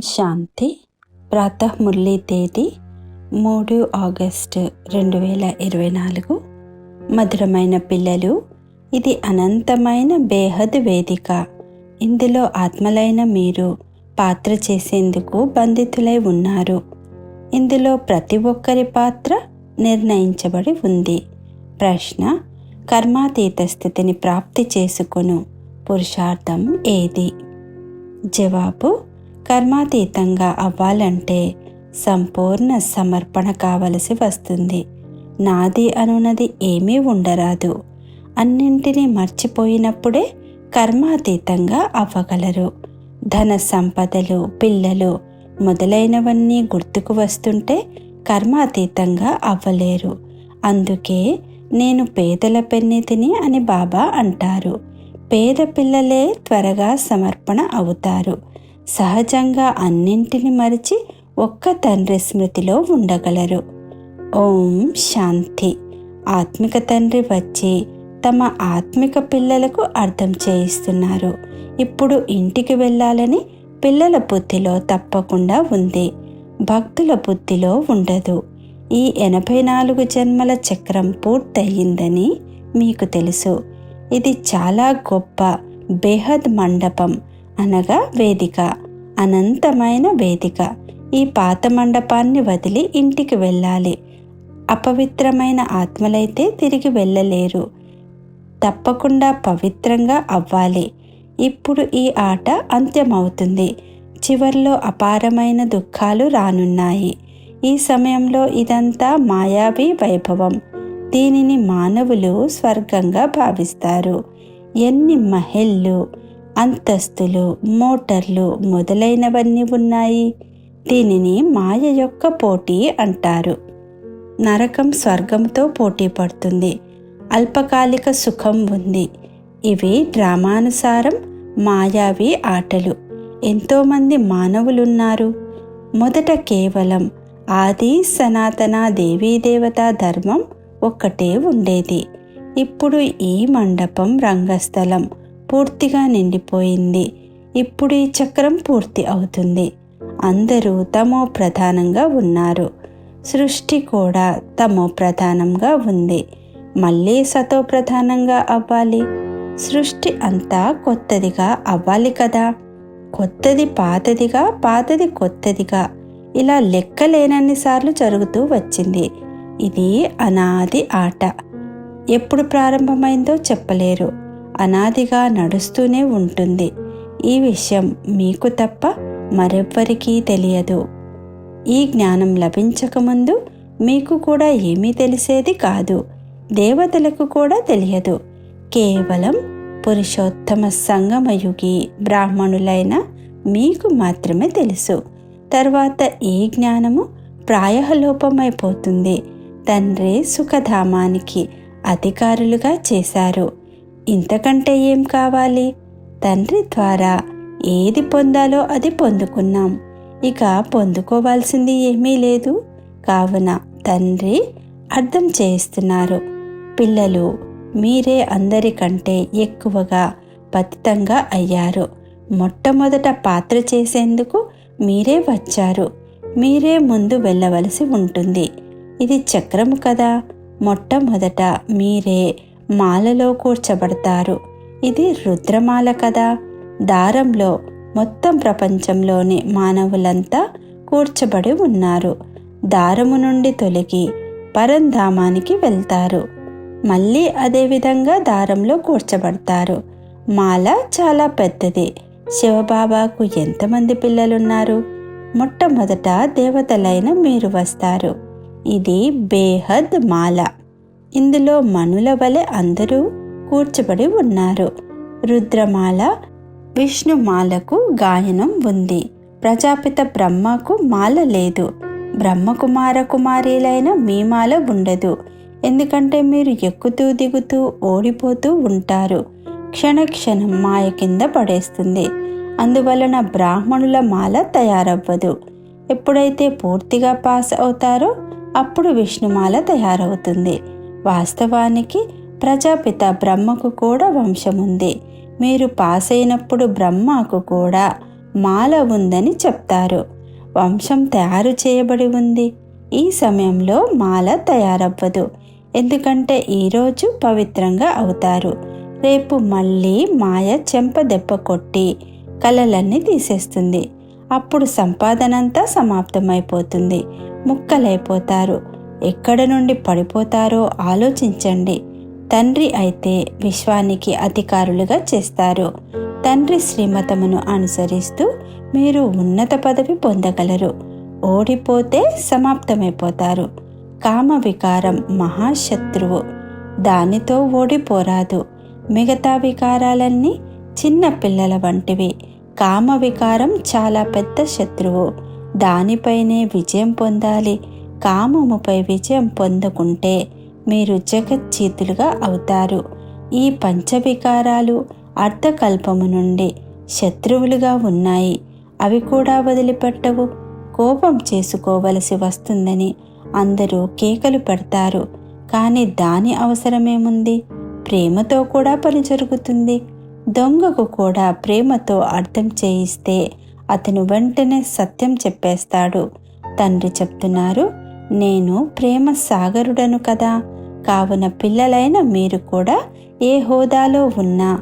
శాంతి. ప్రాతః మురళీ తేదీ మూడు ఆగస్టు రెండు వేల ఇరవై నాలుగు. మధురమైన పిల్లలు. ఇది అనంతమైన బేహద్ వేదిక. ఇందులో ఆత్మలైన మీరు పాత్ర చేసేందుకు బంధితులై ఉన్నారు. ఇందులో ప్రతి ఒక్కరి పాత్ర నిర్ణయించబడి ఉంది. ప్రశ్న కర్మాతీత స్థితిని ప్రాప్తి చేసుకొను. పురుషార్థం ఏది? జవాబు కర్మాతీతంగా అవ్వాలంటే సంపూర్ణ సమర్పణ కావలసి వస్తుంది. నాది అనున్నది ఏమీ ఉండరాదు. అన్నింటినీ మర్చిపోయినప్పుడే కర్మాతీతంగా అవ్వగలరు. ధన సంపదలు పిల్లలు మొదలైనవన్నీ గుర్తుకు వస్తుంటే కర్మాతీతంగా అవ్వలేరు. అందుకే నేను పేదల పెన్నితిని అని బాబా అంటారు. పేద పిల్లలే త్వరగా సమర్పణ అవుతారు. సహజంగా అన్నింటిని మరిచి ఒక్క తండ్రి స్మృతిలో ఉండగలరు. ఓం శాంతి. ఆత్మిక తండ్రి వచ్చి తమ ఆత్మిక పిల్లలకు అర్థం చేయిస్తున్నారు. ఇప్పుడు ఇంటికి వెళ్ళాలని పిల్లల బుద్ధిలో తప్పకుండా ఉంది. భక్తుల బుద్ధిలో ఉండదు. ఈ ఎనభై నాలుగు జన్మల చక్రం పూర్తయిందని మీకు తెలుసు. ఇది చాలా గొప్ప బేహద్ మండపం. అనగా వేదిక. అనంతమైన వేదిక. ఈ పాత మండపాన్ని వదిలి ఇంటికి వెళ్ళాలి. అపవిత్రమైన ఆత్మలైతే తిరిగి వెళ్ళలేరు. తప్పకుండా పవిత్రంగా అవ్వాలి. ఇప్పుడు ఈ ఆట అంత్యమవుతుంది. చివర్లో అపారమైన దుఃఖాలు రానున్నాయి. ఈ సమయంలో ఇదంతా మాయావి వైభవం. దీనిని మానవులు స్వర్గంగా భావిస్తారు. ఎన్ని మహెళ్ళు! అంతస్తులు మోటార్లు మొదలైనవన్నీ ఉన్నాయి. దీనిని మాయ యొక్క పోటీ అంటారు. నరకం స్వర్గంతో పోటీ పడుతుంది. అల్పకాలిక సుఖం ఉంది. ఇవి డ్రామానుసారం మాయావి ఆటలు. ఎంతోమంది మానవులున్నారు. మొదట కేవలం ఆది సనాతన దేవీదేవతా ధర్మం ఒక్కటే ఉండేది. ఇప్పుడు ఈ మండపం రంగస్థలం. పూర్తిగా నిండిపోయింది. ఇప్పుడు ఈ చక్రం పూర్తి అవుతుంది. అందరూ తమో ప్రధానంగా ఉన్నారు. సృష్టి కూడా తమో ప్రధానంగా ఉంది. మళ్ళీ సతో ప్రధానంగా అవ్వాలి. సృష్టి అంతా కొత్తదిగా అవ్వాలి కదా. కొత్తది పాతదిగా పాతది కొత్తదిగా. ఇలా లెక్కలేనన్నిసార్లు జరుగుతూ వచ్చింది. ఇది అనాది ఆట. ఎప్పుడు ప్రారంభమైందో చెప్పలేరు. అనాదిగా నడుస్తూనే ఉంటుంది. ఈ విషయం మీకు తప్ప మరెవ్వరికీ తెలియదు. ఈ జ్ఞానం లభించకముందు మీకు కూడా ఏమీ తెలిసేది కాదు. దేవతలకు కూడా తెలియదు. కేవలం పురుషోత్తమ సంగమయుగి బ్రాహ్మణులైన మీకు మాత్రమే తెలుసు. తర్వాత ఈ జ్ఞానము ప్రాయలోపమైపోతుంది? తండ్రి సుఖధామానికి అధికారులుగా చేశారు. ఇంతకంటే ఏం కావాలి? తండ్రి ద్వారా ఏది పొందాలో అది పొందుకున్నాం. ఇక పొందుకోవాల్సింది ఏమీ లేదు. కావున తండ్రి అర్థం చేస్తున్నారు పిల్లలు మీరే అందరికంటే ఎక్కువగా పతితంగా అయ్యారు. మొట్టమొదట పాత్ర చేసేందుకు మీరే వచ్చారు. మీరే ముందు వెళ్ళవలసి ఉంటుంది. ఇది చక్రము కదా. మొట్టమొదట మీరే మాలలో కూర్చబడతారు. ఇది రుద్రమాల కదా. దారంలో మొత్తం ప్రపంచంలోని మానవులంతా కూర్చబడి ఉన్నారు. దారము నుండి తొలగి పరంధామానికి వెళ్తారు. మళ్ళీ అదేవిధంగా దారంలో కూర్చబడతారు. మాల చాలా పెద్దది. శివబాబాకు ఎంతమంది పిల్లలున్నారు? మొట్టమొదట దేవతలైన మీరు వస్తారు. ఇది బేహద్ మాల. ఇందులో మనుల వలె అందరూ కూర్చబడి ఉన్నారు. రుద్రమాల విష్ణుమాలకు గాయనం ఉంది. ప్రజాపిత బ్రహ్మకు మాల లేదు. బ్రహ్మకుమార కుమారీలైన మీ మాల ఉండదు. ఎందుకంటే మీరు ఎక్కుతూ దిగుతూ ఓడిపోతూ ఉంటారు. క్షణక్షణం మాయ కింద పడేస్తుంది. అందువలన బ్రాహ్మణుల మాల తయారవ్వదు. ఎప్పుడైతే పూర్తిగా పాస్ అవుతారో అప్పుడు విష్ణుమాల తయారవుతుంది. వాస్తవానికి ప్రజాపిత బ్రహ్మకు కూడా వంశం ఉంది మీరు పాస్ అయినప్పుడు బ్రహ్మకు కూడా మాల ఉందని చెప్తారు. వంశం తయారు చేయబడి ఉంది. ఈ సమయంలో మాల తయారవ్వదు. ఎందుకంటే ఈరోజు పవిత్రంగా అవుతారు. రేపు మళ్ళీ మాయ చెంప దెబ్బ కొట్టి కలలన్నీ తీసేస్తుంది. అప్పుడు సంపాదనంతా సమాప్తమైపోతుంది. ముక్కలైపోతారు. ఎక్కడ నుండి పడిపోతారో ఆలోచించండి. తండ్రి అయితే విశ్వానికి అధికారులుగా చేస్తారు. తండ్రి శ్రీమతమును అనుసరిస్తూ మీరు ఉన్నత పదవి పొందగలరు. ఓడిపోతే సమాప్తమైపోతారు. కామ వికారం మహాశత్రువు. దానితో ఓడిపోరాదు. మిగతా వికారాలన్నీ చిన్న పిల్లల వంటివి. కామ వికారం చాలా పెద్ద శత్రువు. దానిపైనే విజయం పొందాలి. కామముపై విజయం పొందుకుంటే మీరు జగజ్జీతులుగా అవుతారు. ఈ పంచవికారాలు అర్ధకల్పము నుండి శత్రువులుగా ఉన్నాయి. అవి కూడా వదిలిపెట్టవు. కోపం చేసుకోవలసి వస్తుందని అందరూ కేకలు పెడతారు. కానీ దాని అవసరమేముంది? ప్రేమతో కూడా పని జరుగుతుంది. దొంగకు కూడా ప్రేమతో అర్థం చేయిస్తే అతను వెంటనే సత్యం చెప్పేస్తాడు. తండ్రి చెప్తున్నారు నేను ప్రేమ సాగరుడను కదా. కావున పిల్లలైన మీరు కూడా ఏ హోదాలో ఉన్నా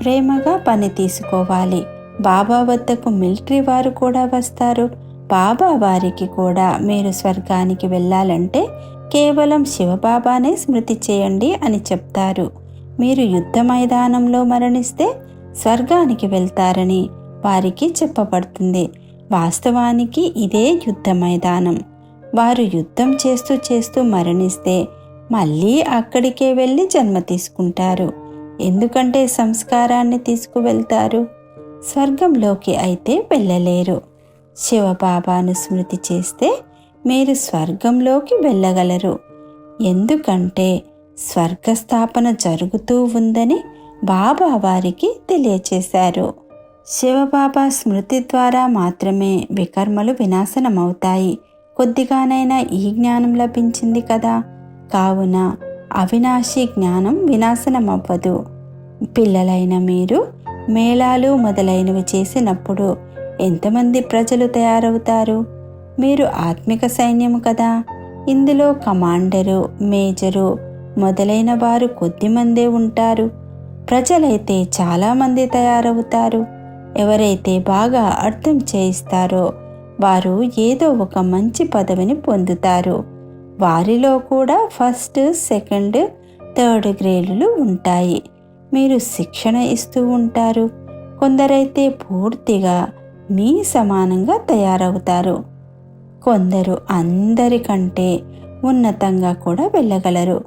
ప్రేమగా పని తీసుకోవాలి. బాబా వద్దకు మిలిటరీ వారు కూడా వస్తారు. బాబా వారికి కూడా మీరు స్వర్గానికి వెళ్ళాలంటే కేవలం శివబాబానే స్మృతి చేయండి అని చెప్తారు. మీరు యుద్ధ మైదానంలో మరణిస్తే స్వర్గానికి వెళ్తారని వారికి చెప్పబడుతుంది. వాస్తవానికి ఇదే యుద్ధ మైదానం. వారు యుద్ధం చేస్తూ చేస్తూ మరణిస్తే మళ్ళీ అక్కడికే వెళ్ళి జన్మ తీసుకుంటారు. ఎందుకంటే సంస్కారాన్ని తీసుకువెళ్తారు. స్వర్గంలోకి అయితే వెళ్ళలేరు. శివబాబాను స్మృతి చేస్తే మీరు స్వర్గంలోకి వెళ్ళగలరు. ఎందుకంటే స్వర్గస్థాపన జరుగుతూ ఉందని బాబా వారికి తెలియచేశారు. శివబాబా స్మృతి ద్వారా మాత్రమే వికర్మలు వినాశనమవుతాయి. కొద్దిగానైనా ఈ జ్ఞానం లభించింది కదా? కావున అవినాశి జ్ఞానం వినాశనమవ్వదు. పిల్లలైన మీరు మేళాలు మొదలైనవి చేసినప్పుడు ఎంతమంది ప్రజలు తయారవుతారు? మీరు ఆత్మిక సైన్యము కదా? ఇందులో కమాండరు మేజరు మొదలైన వారు కొద్దిమందే ఉంటారు. ప్రజలైతే చాలామంది తయారవుతారు. ఎవరైతే బాగా అర్థం చేయిస్తారో వారు ఏదో ఒక మంచి పదవిని పొందుతారు. వారిలో కూడా ఫస్ట్ సెకండ్ థర్డ్ గ్రేడులు ఉంటాయి. మీరు శిక్షణ ఇస్తూ ఉంటారు. కొందరైతే పూర్తిగా మీ సమానంగా తయారవుతారు. కొందరు అందరికంటే ఉన్నతంగా కూడా వెళ్ళగలరు.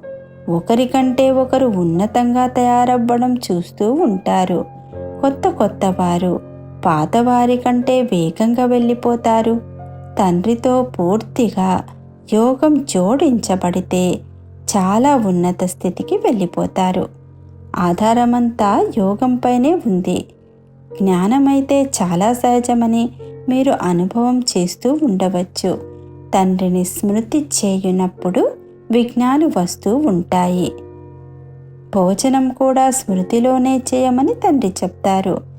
ఒకరికంటే ఒకరు ఉన్నతంగా తయారవ్వడం చూస్తూ ఉంటారు. కొత్త కొత్త వారు పాతవారి కంటే వేగంగా వెళ్ళిపోతారు. తండ్రితో పూర్తిగా యోగం జోడించబడితే చాలా ఉన్నత స్థితికి వెళ్ళిపోతారు. ఆధారమంతా యోగంపైనే ఉంది. జ్ఞానమైతే చాలా సహజమని మీరు అనుభవం చేస్తూ ఉండవచ్చు. తండ్రిని స్మృతి చేయునప్పుడు విఘ్నాలు వస్తూ ఉంటాయి. భోజనం కూడా స్మృతిలోనే చేయమని తండ్రి చెప్తారు.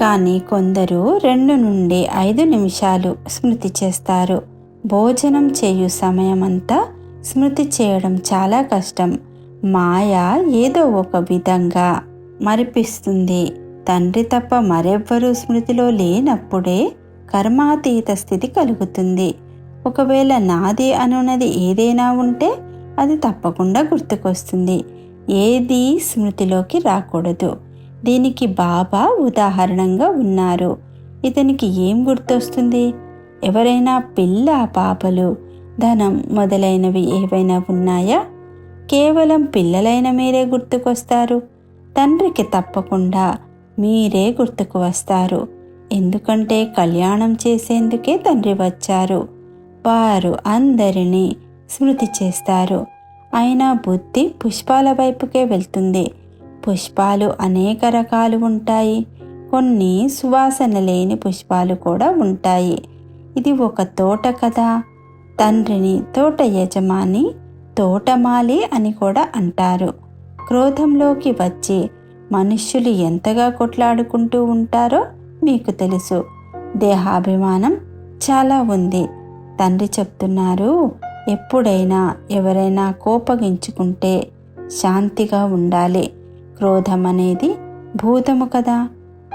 కానీ కొందరు రెండు నుండి ఐదు నిమిషాలు స్మృతి చేస్తారు. భోజనం చేయు సమయమంతా స్మృతి చేయడం చాలా కష్టం. మాయ ఏదో ఒక విధంగా మరిపిస్తుంది. తండ్రి తప్ప మరెవ్వరూ స్మృతిలో లేనప్పుడే కర్మాతీత స్థితి కలుగుతుంది. ఒకవేళ నాది అనున్నది ఏదైనా ఉంటే అది తప్పకుండా గుర్తుకొస్తుంది. ఏది స్మృతిలోకి రాకూడదు. దీనికి బాబా ఉదాహరణంగా ఉన్నారు. ఇతనికి ఏం గుర్తొస్తుంది? ఎవరైనా పిల్ల పాపలు ధనం మొదలైనవి ఏవైనా ఉన్నాయా? కేవలం పిల్లలైన మీరే గుర్తుకొస్తారు. తండ్రికి తప్పకుండా మీరే గుర్తుకు వస్తారు. ఎందుకంటే కళ్యాణం చేసేందుకే తండ్రి వచ్చారు. వారు అందరినీ స్మృతి చేస్తారు. అయినా బుద్ధి పుష్పాల వైపుకే వెళ్తుంది. పుష్పాలు అనేక రకాలు ఉంటాయి. కొన్ని సువాసన లేని పుష్పాలు కూడా ఉంటాయి. ఇది ఒక తోట కదా. తండ్రిని తోట యజమాని తోటమాలి అని కూడా అంటారు. క్రోధంలోకి వచ్చి మనుష్యులు ఎంతగా కొట్లాడుకుంటూ ఉంటారో మీకు తెలుసు. దేహాభిమానం చాలా ఉంది. తండ్రి చెప్తున్నారు ఎప్పుడైనా ఎవరైనా కోపగించుకుంటే శాంతిగా ఉండాలి. క్రోధం అనేది భూతము కదా.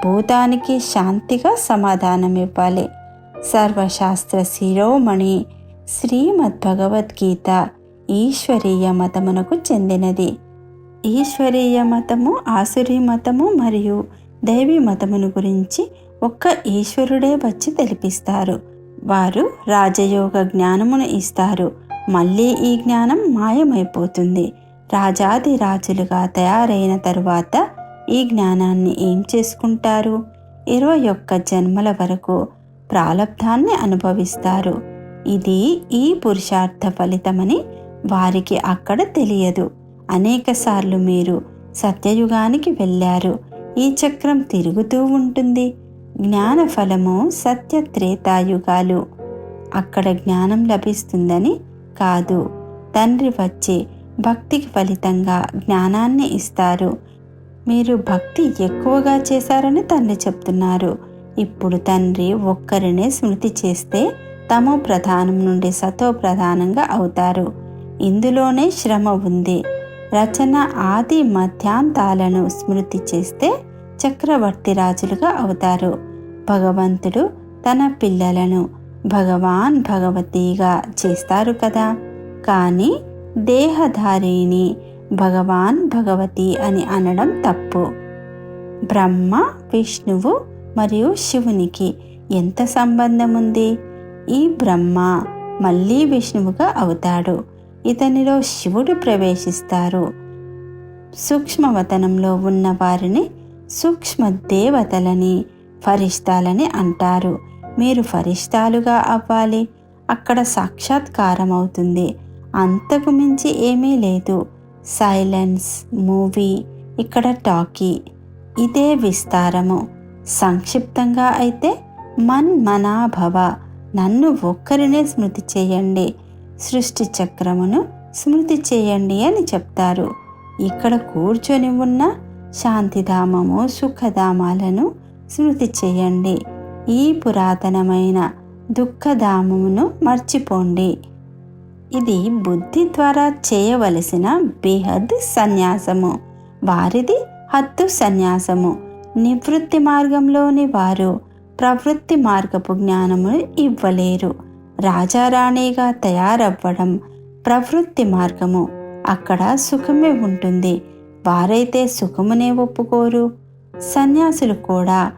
భూతానికి శాంతిగా సమాధానం ఇవ్వాలి సర్వశాస్త్ర శిరోమణి శ్రీమద్భగవద్గీత ఈశ్వరీయ మతమునకు చెందినది. ఈశ్వరీయ మతము ఆసురీ మతము మరియు దైవీ మతమును గురించి ఒక్క ఈశ్వరుడే వచ్చి తెలిపిస్తారు. వారు రాజయోగ జ్ఞానమును ఇస్తారు. మళ్ళీ ఈ జ్ఞానం మాయమైపోతుంది. రాజాది రాజులుగా తయారైన తరువాత ఈ జ్ఞానాన్ని ఏం చేసుకుంటారు? ఇరవై ఒక్క జన్మల వరకు ప్రాలబ్ధాన్ని అనుభవిస్తారు. ఇది ఈ పురుషార్థ ఫలితమని వారికి అక్కడ తెలియదు. అనేకసార్లు మీరు సత్యయుగానికి వెళ్ళారు. ఈ చక్రం తిరుగుతూ ఉంటుంది. జ్ఞాన ఫలము సత్య త్రేతాయుగాలు అక్కడ జ్ఞానం లభిస్తుందని కాదు. తండ్రి వచ్చి భక్తికి ఫలితంగా జ్ఞానాన్ని ఇస్తారు. మీరు భక్తి ఎక్కువగా చేశారని తండ్రి చెప్తున్నారు. ఇప్పుడు తండ్రి ఒక్కరినే స్మృతి చేస్తే తమో ప్రధానం నుండి సతో ప్రధానంగా అవుతారు. ఇందులోనే శ్రమ ఉంది. రచన ఆది మధ్యాంతాలను స్మృతి చేస్తే చక్రవర్తి రాజులుగా అవుతారు. భగవంతుడు తన పిల్లలను భగవాన్ భగవతిగా చేస్తారు కదా. కానీ దేహధారిని భగవాన్ భగవతి అని అనడం తప్పు. బ్రహ్మ విష్ణువు మరియు శివునికి ఎంత సంబంధం ఉంది ఈ బ్రహ్మ మళ్ళీ విష్ణువుగా అవుతాడు. ఇతనిలో శివుడు ప్రవేశిస్తారు. సూక్ష్మవతనంలో ఉన్న వారిని సూక్ష్మ దేవతలని ఫరిష్టాలని అంటారు. మీరు ఫరిష్టాలుగా అవ్వాలి. అక్కడ సాక్షాత్కారం అవుతుంది అంతకు మించి ఏమీ లేదు. సైలెన్స్ మూవీ ఇక్కడ టాకీ. ఇదే విస్తారము. సంక్షిప్తంగా అయితే మన్ మనాభవ నన్ను ఒక్కరినే స్మృతి చేయండి. సృష్టి చక్రమును స్మృతి చేయండి అని చెప్తారు. ఇక్కడ కూర్చొని ఉన్న శాంతిధామము సుఖధామాలను స్మృతి చేయండి. ఈ పురాతనమైన దుఃఖధామమును మర్చిపోండి. ఇది బుద్ధి ద్వారా చేయవలసిన బేహద్ సన్యాసము. వారిది హద్దు సన్యాసము. నివృత్తి మార్గంలోని వారు ప్రవృత్తి మార్గపు జ్ఞానమును ఇవ్వలేరు. రాజారాణిగా తయారవ్వడం ప్రవృత్తి మార్గము. అక్కడ సుఖమే ఉంటుంది. వారైతే సుఖమునే ఒప్పుకోరు. సన్యాసులు కూడా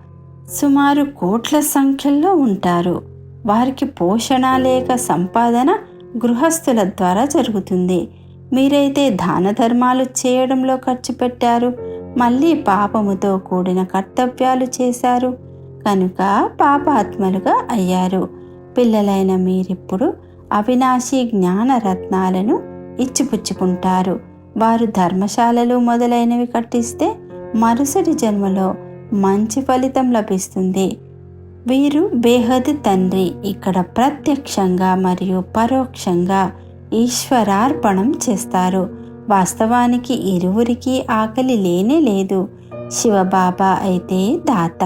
సుమారు కోట్ల సంఖ్యలో ఉంటారు. వారికి పోషణ లేక సంపాదన గృహస్థుల ద్వారా జరుగుతుంది. మీరైతే దాన ధర్మాలు చేయడంలో ఖర్చు పెట్టారు. మళ్ళీ పాపముతో కూడిన కర్తవ్యాలు చేశారు. కనుక పాపాత్మలుగా అయ్యారు. పిల్లలైన మీరిప్పుడు అవినాశి జ్ఞాన రత్నాలను ఇచ్చిపుచ్చుకుంటారు. వారు ధర్మశాలలు మొదలైనవి కట్టిస్తే మరుసటి జన్మలో మంచి ఫలితం లభిస్తుంది. వీరు బేహద్ తండ్రి. ఇక్కడ ప్రత్యక్షంగా మరియు పరోక్షంగా ఈశ్వరార్పణం చేస్తారు. వాస్తవానికి ఇరువురికి ఆకలి లేనే లేదు. శివబాబా అయితే దాత.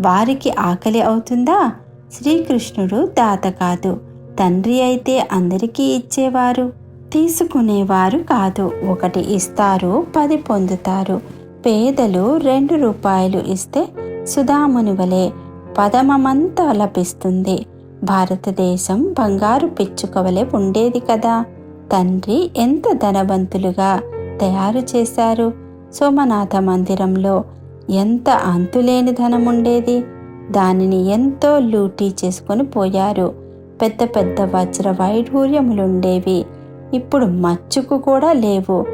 వారికి ఆకలి అవుతుందా? శ్రీకృష్ణుడు దాత కాదు. తండ్రి అయితే అందరికీ ఇచ్చేవారు. తీసుకునేవారు కాదు. ఒకటి ఇస్తారు పది పొందుతారు. పేదలు రెండు రూపాయలు ఇస్తే సుధాముని వలె పదమమంతా లభిస్తుంది. భారతదేశం బంగారు పిచ్చుకవలే ఉండేది కదా. తండ్రి ఎంత ధనవంతులుగా తయారు చేశారు. సోమనాథ మందిరంలో ఎంత అంతులేని ధనం ఉండేది దానిని ఎంతో లూటీ చేసుకొని పోయారు. పెద్ద పెద్ద వజ్ర వైఢూర్యములుండేవి. ఇప్పుడు మచ్చుకు కూడా లేవు.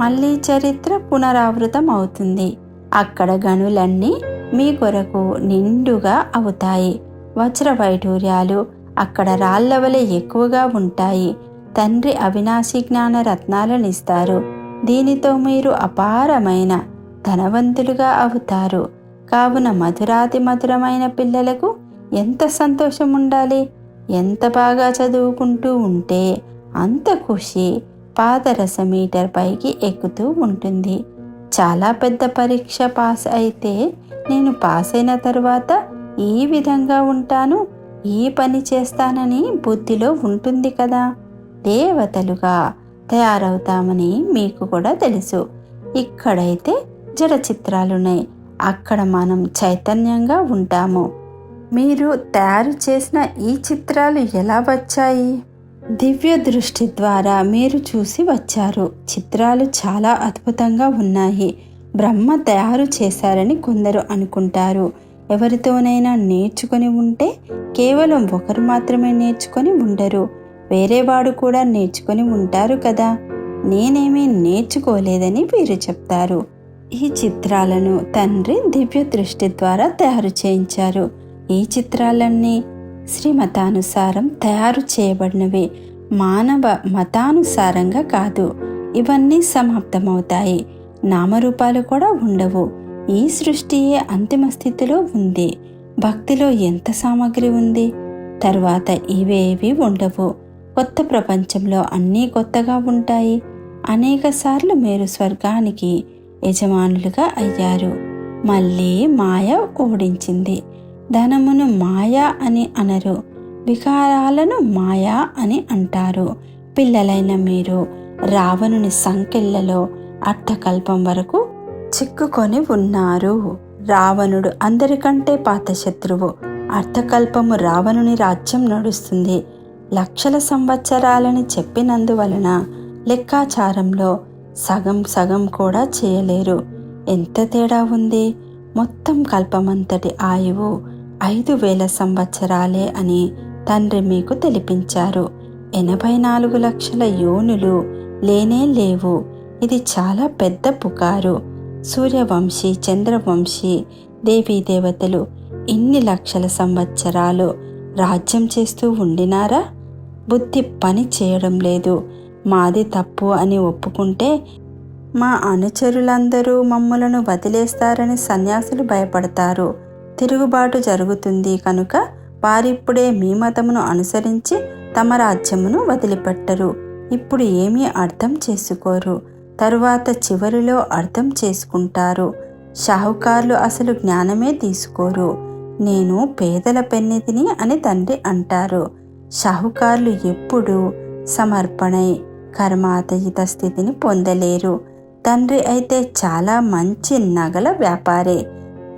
మళ్ళీ చరిత్ర పునరావృతం అవుతుంది అక్కడ గనులన్నీ మీ కొరకు నిండుగా అవుతాయి. వజ్ర వైఢూర్యాలు అక్కడ రాళ్ళవలే ఎక్కువగా ఉంటాయి. తండ్రి అవినాశి జ్ఞాన రత్నాలను ఇస్తారు. దీనితో మీరు అపారమైన ధనవంతులుగా అవుతారు. కావున మధురాతి మధురమైన పిల్లలకు ఎంత సంతోషం ఉండాలి? ఎంత బాగా చదువుకుంటూ ఉంటే అంత ఖుషి. పాదరస మీటర్ పైకి ఎక్కుతూ ఉంటుంది. చాలా పెద్ద పరీక్ష పాస్ అయితే నేను పాస్ అయిన తర్వాత ఈ విధంగా ఉంటాను ఈ పని చేస్తానని బుద్ధిలో ఉంటుంది కదా. దేవతలుగా తయారవుతామని మీకు కూడా తెలుసు. ఇక్కడైతే జడ చిత్రాలున్నాయి అక్కడ మనం చైతన్యంగా ఉంటాము. మీరు తయారు చేసిన ఈ చిత్రాలు ఎలా వచ్చాయి? దివ్య దృష్టి ద్వారా మీరు చూసి వచ్చారు. చిత్రాలు చాలా అద్భుతంగా ఉన్నాయి. బ్రహ్మ తయారు చేశారని కొందరు అనుకుంటారు. ఎవరితోనైనా నేర్చుకొని ఉంటే కేవలం ఒకరు మాత్రమే నేర్చుకొని ఉండరు. వేరేవాడు కూడా నేర్చుకొని ఉంటారు కదా. నేనేమీ నేర్చుకోలేదని వీరు చెప్తారు. ఈ చిత్రాలను తండ్రి దివ్య దృష్టి ద్వారా తయారు చేయించారు. ఈ చిత్రాలన్నీ శ్రీమతానుసారం తయారు చేయబడినవి. మానవ మతానుసారంగా కాదు. ఇవన్నీ సమాప్తమవుతాయి. నామరూపాలు కూడా ఉండవు. ఈ సృష్టియే అంతిమ స్థితిలో ఉంది. భక్తిలో ఎంత సామాగ్రి ఉంది? తర్వాత ఇవేవి ఉండవు. కొత్త ప్రపంచంలో అన్నీ కొత్తగా ఉంటాయి. అనేక సార్లు మీరు స్వర్గానికి యజమానులుగా అయ్యారు. మళ్ళీ మాయ ఓడించింది. ధనమును మాయా అని అనరు వికారాలను మాయా అని అంటారు. పిల్లలైన మీరు రావణుని సంకెళ్ళలో అట్టకల్పం వరకు చిక్కుకొని ఉన్నారు. రావణుడు అందరికంటే పాత శత్రువు. అర్థకల్పము రావణుని రాజ్యం నడుస్తుంది. లక్షల సంవత్సరాలని చెప్పినందువలన లెక్కాచారంలో సగం సగం కూడా చేయలేరు. ఎంత తేడా ఉంది? మొత్తం కల్పమంతటి ఆయువు ఐదు వేల సంవత్సరాలే అని తండ్రి మీకు తెలిపించారు. ఎనభై నాలుగు లక్షల యోనులు లేనే లేవు. ఇది చాలా పెద్ద పుకారు. సూర్యవంశీ చంద్రవంశీ దేవీ దేవతలు ఇన్ని లక్షల సంవత్సరాలు రాజ్యం చేస్తూ ఉండినారా? బుద్ధి పని చేయడం లేదు. మాది తప్పు అని ఒప్పుకుంటే మా అనుచరులందరూ మమ్ములను వదిలేస్తారని సన్యాసులు భయపడతారు. తిరుగుబాటు జరుగుతుంది కనుక వారిప్పుడే మీ మతమును అనుసరించి తమ రాజ్యమును వదిలిపెట్టరు. ఇప్పుడు ఏమీ అర్థం చేసుకోరు. తరువాత చివరిలో అర్థం చేసుకుంటారు. షాహుకారులు అసలు జ్ఞానమే తీసుకోరు. నేను పేదల పెన్నిధిని అని తండ్రి అంటారు. షాహుకారులు ఎప్పుడూ సమర్పణై కర్మాతయిత స్థితిని పొందలేరు. తండ్రి అయితే చాలా మంచి నగల వ్యాపారే.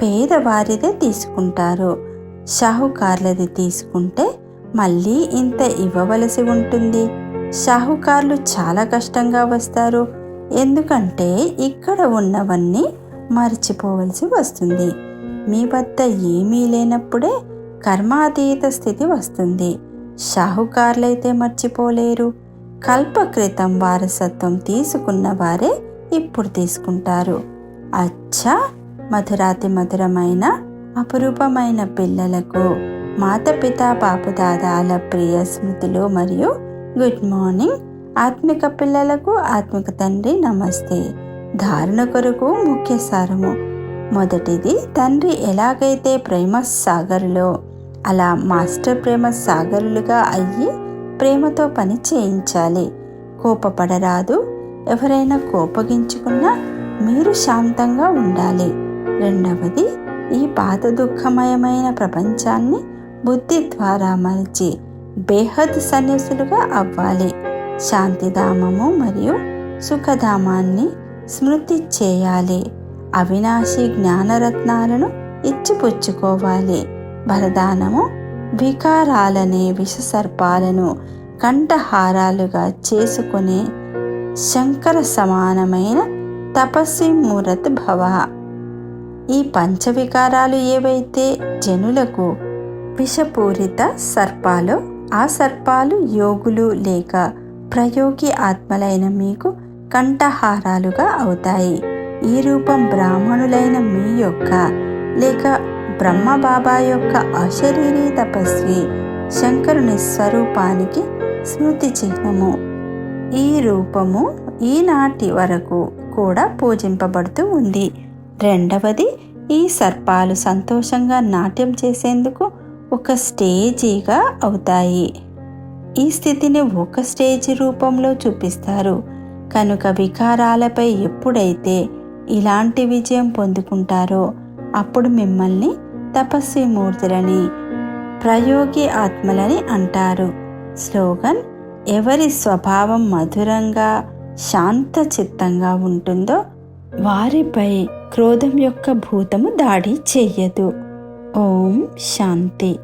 పేదవారిదే తీసుకుంటారు. షాహుకార్లది తీసుకుంటే మళ్ళీ ఇంత ఇవ్వవలసి ఉంటుంది. షాహుకార్లు చాలా కష్టంగా వస్తారు. ఎందుకంటే ఇక్కడ ఉన్నవన్నీ మర్చిపోవలసి వస్తుంది. మీ వద్ద ఏమీ లేనప్పుడే కర్మాతీత స్థితి వస్తుంది. షాహుకార్లైతే మర్చిపోలేరు. కల్పక్రితం వారసత్వం తీసుకున్న వారే ఇప్పుడు తీసుకుంటారు. అచ్చా! మధురాతి మధురమైన అపురూపమైన పిల్లలకు మాతపిత పాపుదాదాల ప్రియ స్మృతులు మరియు గుడ్ మార్నింగ్. ఆత్మిక పిల్లలకు ఆత్మిక తండ్రి నమస్తే. ధారణ కొరకు ముఖ్య సారము. మొదటిది తండ్రి ఎలాగైతే ప్రేమ సాగరులో అలా మాస్టర్ ప్రేమ సాగరులుగా అయ్యి ప్రేమతో పని చేయించాలి. కోపపడరాదు. ఎవరైనా కోపగించుకున్నా మీరు శాంతంగా ఉండాలి. రెండవది ఈ పాత దుఃఖమయమైన ప్రపంచాన్ని బుద్ధి ద్వారా మలిచి బేహద్ సన్యాసులుగా అవ్వాలి. శాంతిధామము మరియు సుఖధామాన్ని స్మృతి చేయాలి. అవినాశి జ్ఞానరత్నాలను ఇచ్చిపుచ్చుకోవాలి. వరదానము వికారాలనే విషసర్పాలను కంఠహారాలుగా చేసుకునే శంకర సమానమైన తపస్వి మూరత్ భవ. ఈ పంచవికారాలు ఏవైతే జనులకు విషపూరిత సర్పాలు ఆ సర్పాలు యోగులు లేక ప్రయోగి ఆత్మలైన మీకు కంఠహారాలుగా అవుతాయి. ఈ రూపం బ్రాహ్మణులైన మీ యొక్క లేక బ్రహ్మబాబా యొక్క అశరీరీ తపస్వి శంకరుని స్వరూపానికి స్మృతి చిహ్నము. ఈ రూపము ఈనాటి వరకు కూడా పూజింపబడుతూ ఉంది. రెండవది ఈ సర్పాలు సంతోషంగా నాట్యం చేసేందుకు ఒక స్టేజీగా అవుతాయి. ఈ స్థితిని ఒక స్టేజీ రూపంలో చూపిస్తారు. కనుక వికారాలపై ఎప్పుడైతే ఇలాంటి విజయం పొందుకుంటారో అప్పుడు మిమ్మల్ని తపస్వి మూర్తులని ప్రయోగి ఆత్మలని అంటారు. స్లోగన్ ఎవరి స్వభావం మధురంగా శాంత చిత్తంగా ఉంటుందో వారిపై క్రోధం యొక్క భూతము దాడి చెయ్యదు ఓం శాంతి.